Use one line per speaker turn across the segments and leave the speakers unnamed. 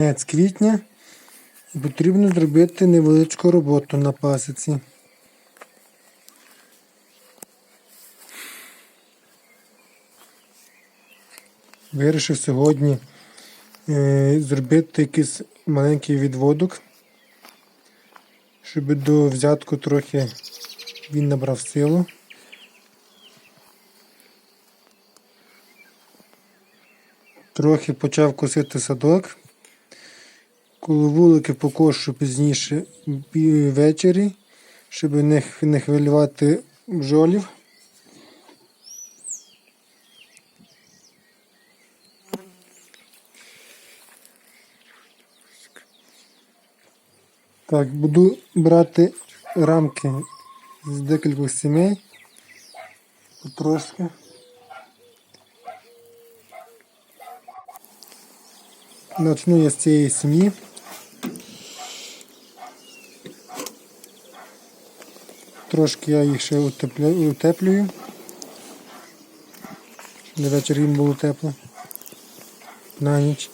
Кінець квітня і потрібно зробити невеличку роботу на пасіці. Вирішив сьогодні е, зробити якийсь маленький відводок, щоб до взятку трохи він набрав силу. Трохи почав косити садок. Коли вулики покошу пізніше ввечері, щоб не хвилювати бджолів. Так, буду брати рамки з декількох сімей. Потрошки. Начну я з цієї сім'ї. Трошки я їх ще утеплюю. До вечора їм було тепло. На ніч.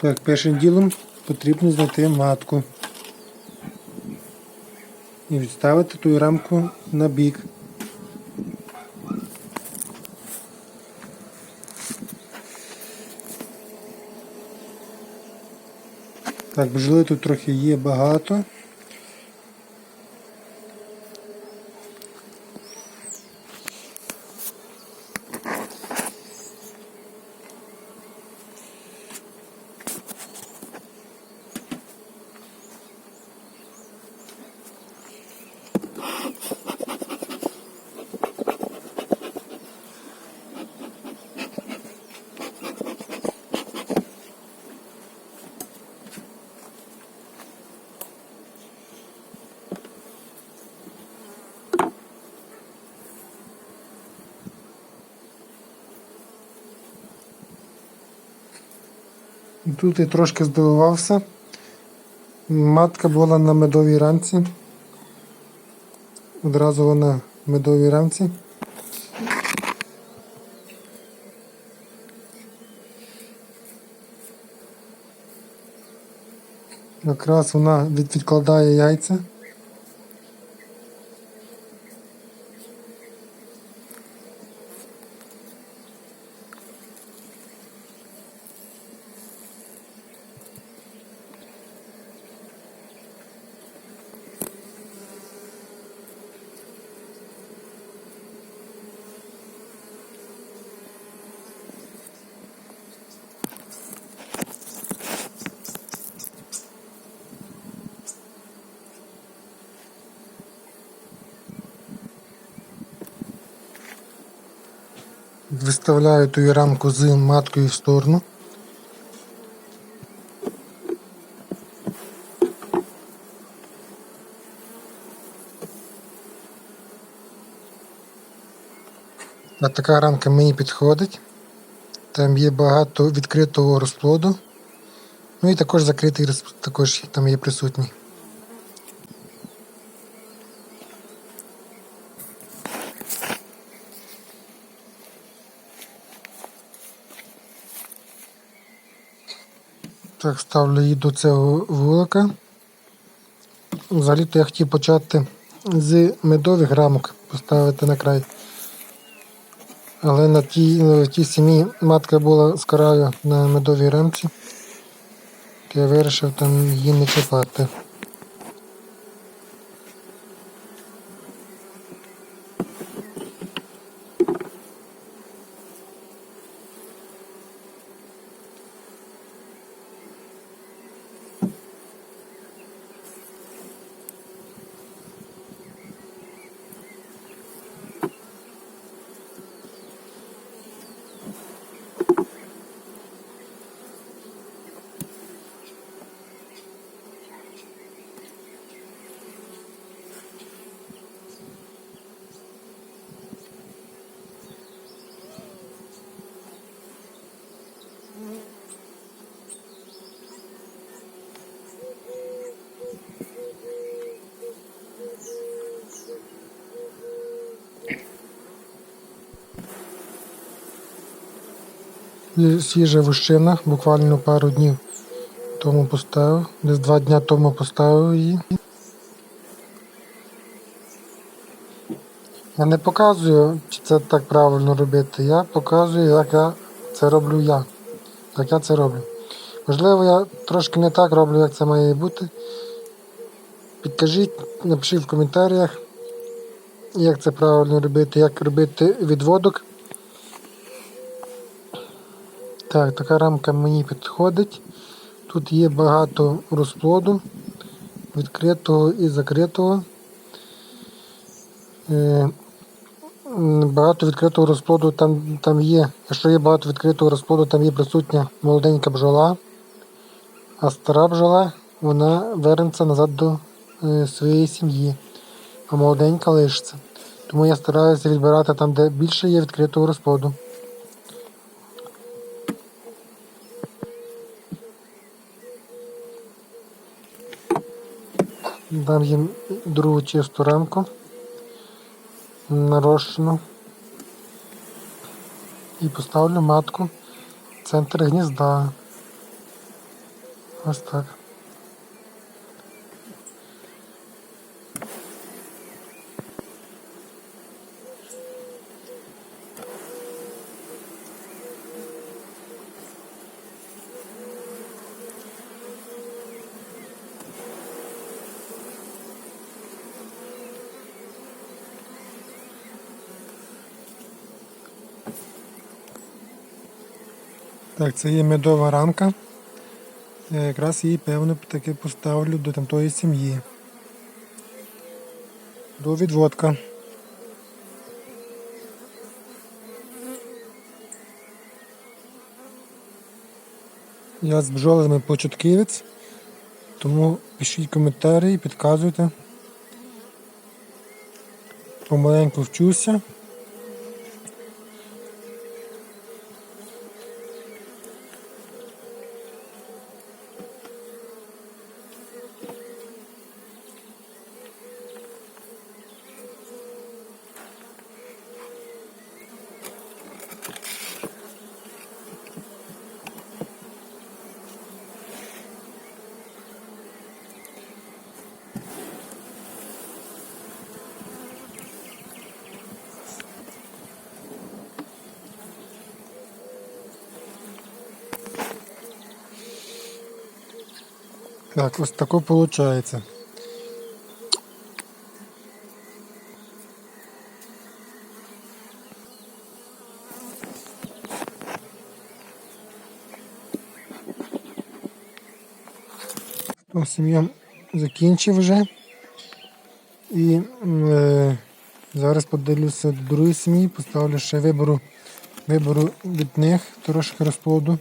Так, першим ділом потрібно знайти матку. І відставити ту рамку на бік. Так, бджоли тут трохи є багато. Тут я трошки здивувався. Матка була на медовій рамці. Одразу вона в медовій рамці. Якраз вона відкладає яйця. Виставляю ту рамку з маткою в сторону. А така рамка мені підходить. Там є багато відкритого розплоду. Ну і також закритий також там є присутній. Так, ставлю її до цього вулика. Взагалі-то я хотів почати з медових рамок поставити на край. Але на тій, на тій сім'ї матка була з краю на медовій рамці. то Я вирішив там її не чіпати. І Свіжа вущина, буквально пару днів тому поставив. Десь два дня тому поставив її. Я не показую, чи це так правильно робити. Я показую, як я це роблю я. Як я це роблю. Можливо, я трошки не так роблю, як це має бути. Підкажіть, напишіть в коментарях, як це правильно робити, як робити відводок. Так, така рамка мені підходить. Тут є багато розплоду, відкритого і закритого. Е, Багато відкритого розплоду там, там є. Якщо є багато відкритого розплоду, там є присутня молоденька бджола, а стара бджола вона вернеться назад до е, своєї сім'ї, а молоденька лишиться. Тому я стараюся відбирати там, де більше є відкритого розплоду. Дам їм другу чисту рамку нарощену і поставлю матку в центр гнізда. Ось так. Так, це є медова рамка. Я якраз її, певно, таки поставлю до тамтої сім'ї. До відводка. Я з бджолами початківець, тому пишіть коментарі підказуйте. Помаленьку вчуся. Так, ось тако виходить. Ось закінчив вже. І е, зараз подивлюся до другої сім'ї, поставлю ще вибору, вибору від них трошки розплоду,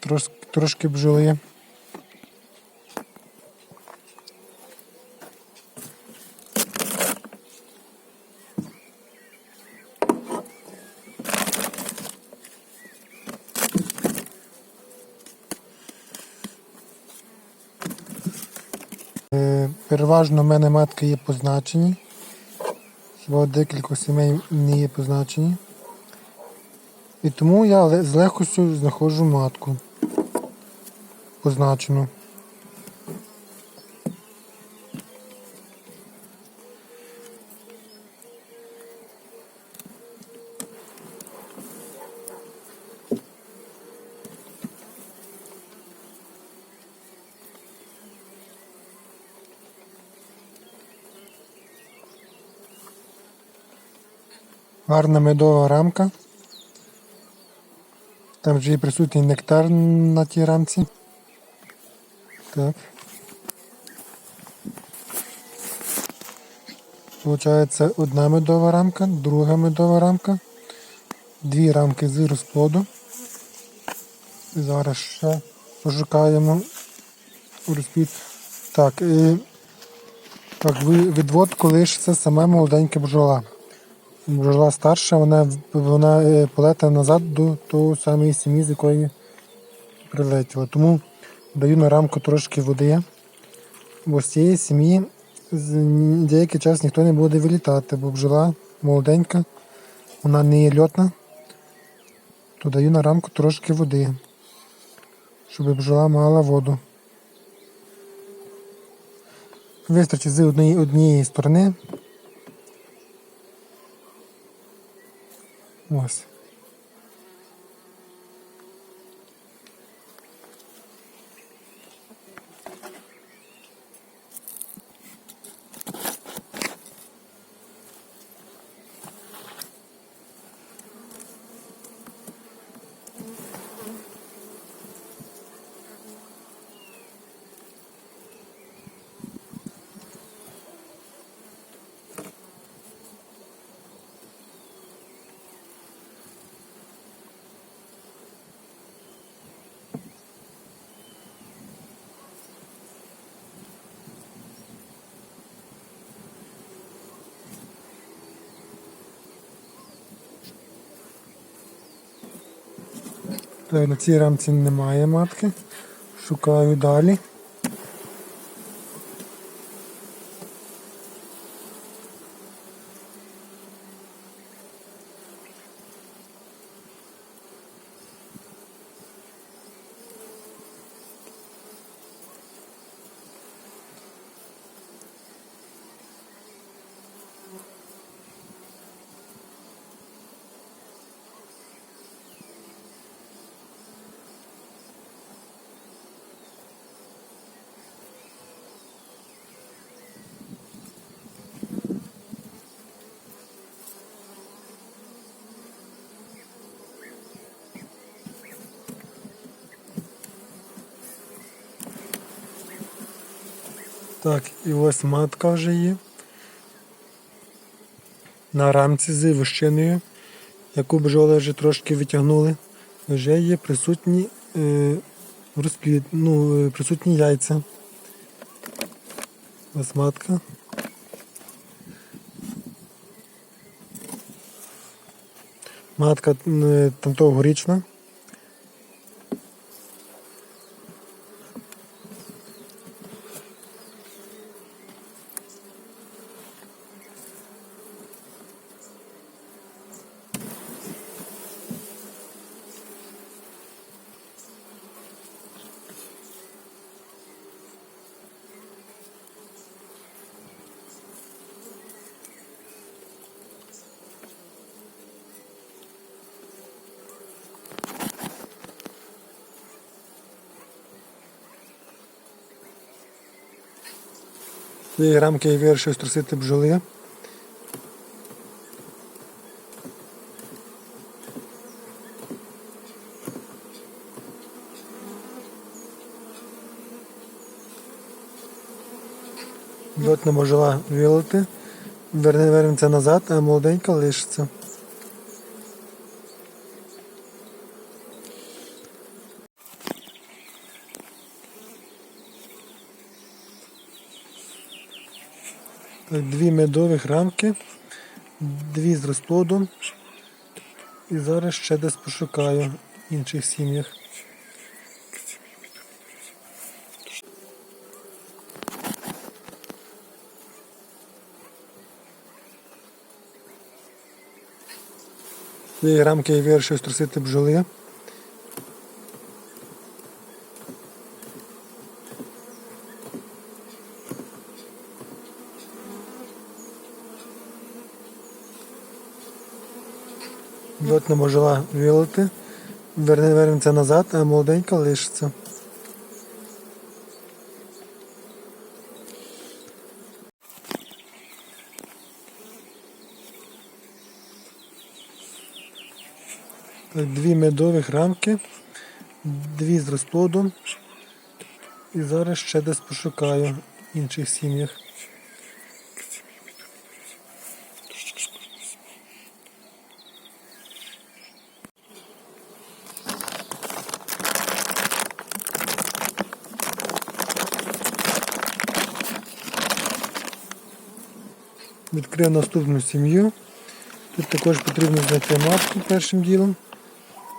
трошки, трошки бджоли. Переважно в мене матки є позначені. Хіба декілька сімей не є позначені. І тому я з легкостю знаходжу матку. позначено. Гарна медова рамка. Там вже є присутній нектар на тій рамці. Так. Получається одна медова рамка, друга медова рамка, дві рамки з розплоду. І зараз ще пошукаємо розплід. Так, і так, відводку лишиться саме молоденька бджола. Бджола старша, вона, вона е, полетає назад до того самої сім'ї, з якої прилетіла. Тому даю на рамку трошки води, бо з цієї сім'ї деякий час ніхто не буде вилітати, бо бджола молоденька, вона не є льотна, то даю на рамку трошки води, щоб бджола мала воду. Вистачить з однієї, однієї сторони. Ось. На цій рамці немає матки. Шукаю далі. Так, і ось матка вже є. На рамці з вищиною, яку бджоли вже трошки витягнули, вже є присутні е, розплід, ну, е, присутні яйця. Ось матка. Матка е, там Цієї рамки я вирішив струсити бджоли. Льотна можела вилити, верне вернеться назад, а молоденька лишиться. Дві медових рамки, дві з розплодом. І зараз ще десь пошукаю в інших сім'ях. Цієї рамки я вирішив струсити бджоли. Льотна можела вилити, верне, вернеться назад, а молоденька лишиться. Дві медових рамки, дві з розплодом. І зараз ще десь пошукаю в інших сім'ях. Відкрив наступну сім'ю. Тут також потрібно знайти матку першим ділом,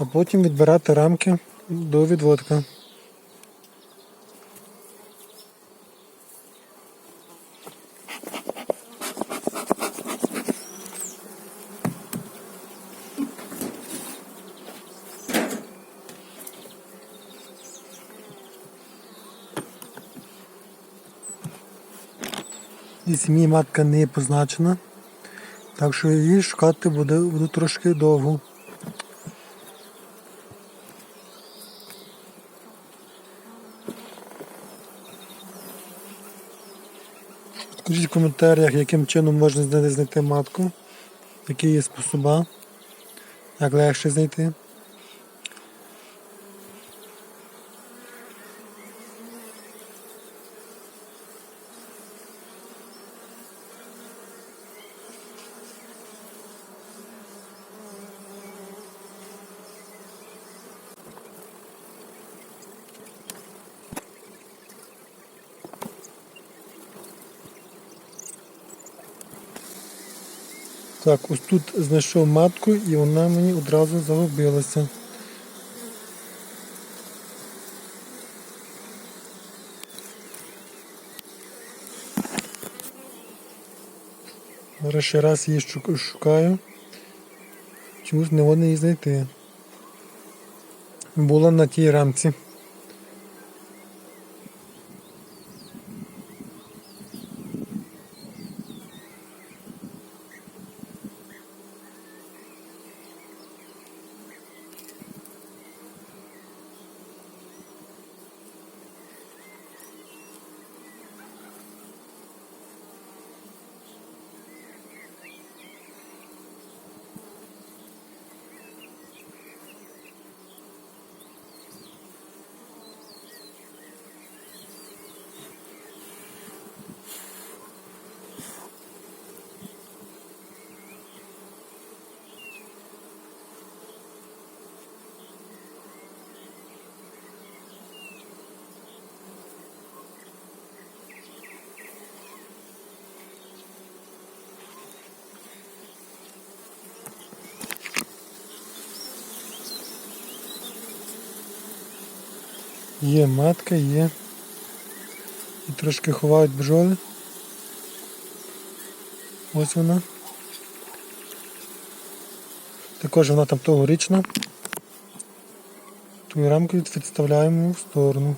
а потім відбирати рамки до відводка. І сім'ї матка не позначена, так що її шукати буде, буде трошки довго. Скажіть в коментарях, яким чином можна знайти, матку, які є способи, як легше знайти. Так, ось тут знайшов матку і вона мені одразу загубилася. Зараз ще раз її шукаю. Чомусь не можна її знайти. Була на тій рамці. Є матка, є. І трошки ховають бджоли. Ось вона. Також вона там тогорічна. Ту рамку відставляємо в сторону.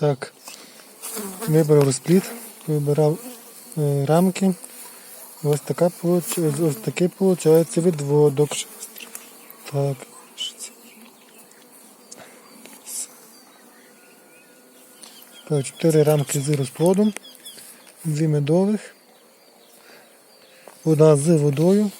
Так, вибрав розпліт, вибирав е, рамки. Ось така ось такий виходить відводок. Так, чотири рамки з розплодом, дві медових, одна з водою